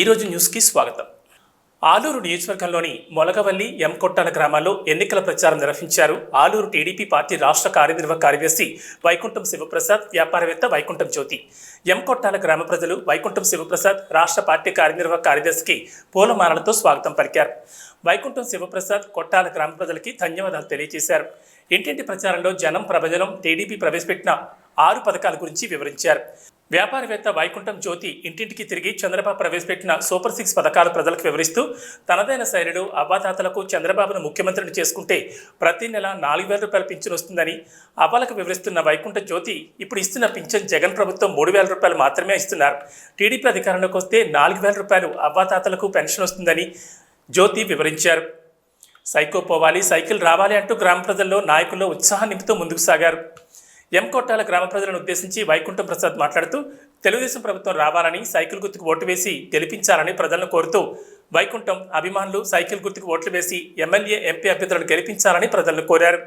ఈరోజు న్యూస్కి స్వాగతం. ఆలూరు నియోజకవర్గంలోని మొలగవల్లి ఎంకొట్టాల గ్రామాల్లో ఎన్నికల ప్రచారం నిర్వహించారు. ఆలూరు టీడీపీ పార్టీ రాష్ట్ర కార్యనిర్వాహక కార్యదర్శి వైకుంఠం శివప్రసాద్ వ్యాపారవేత్త వైకుంఠం జ్యోతి. ఎంకొట్టాల గ్రామ ప్రజలు వైకుంఠం శివప్రసాద్ రాష్ట్ర పార్టీ కార్యనిర్వాహక కార్యదర్శికి పూలమాలలతో స్వాగతం పలికారు. వైకుంఠం శివప్రసాద్ కొట్టాల గ్రామ ప్రజలకి ధన్యవాదాలు తెలియజేశారు. ఇంటింటి ప్రచారంలో జనం ప్రభజనం టీడీపీ ప్రవేశపెట్టిన ఆరు పథకాల గురించి వివరించారు. వ్యాపారవేత్త వైకుంఠం జ్యోతి ఇంటింటికి తిరిగి చంద్రబాబు ప్రవేశపెట్టిన సూపర్ సిక్స్ పథకాలు ప్రజలకు వివరిస్తూ తనదైన శైలిలో అవ్వాతాతలకు చంద్రబాబును ముఖ్యమంత్రిని చేసుకుంటే ప్రతి నెల నాలుగు వేల రూపాయల పింఛన్ వస్తుందని అవ్వాలకు వివరిస్తున్న వైకుంఠ జ్యోతి ఇప్పుడు ఇస్తున్న పింఛన్ జగన్ ప్రభుత్వం మూడు వేల రూపాయలు మాత్రమే ఇస్తున్నారు. టీడీపీ అధికారంలోకి వస్తే నాలుగు వేల రూపాయలు అవ్వాతాతలకు పెన్షన్ వస్తుందని జ్యోతి వివరించారు. సైకో పోవాలి సైకిల్ రావాలి అంటూ గ్రామ ప్రజల్లో నాయకుల్లో ఉత్సాహం నింపుతూ ముందుకు సాగారు. ఎంకొట్టాల గ్రామ ప్రజలను ఉద్దేశించి వైకుంఠం ప్రసాద్ మాట్లాడుతూ తెలుగుదేశం ప్రభుత్వం రావాలని సైకిల్ గుర్తుకు ఓటు వేసి గెలిపించాలని ప్రజలను కోరుతూ వైకుంఠం అభిమానులు సైకిల్ గుర్తుకు ఓట్లు వేసి ఎమ్మెల్యే ఎంపీ అభ్యర్థులను గెలిపించాలని ప్రజలను కోరారు.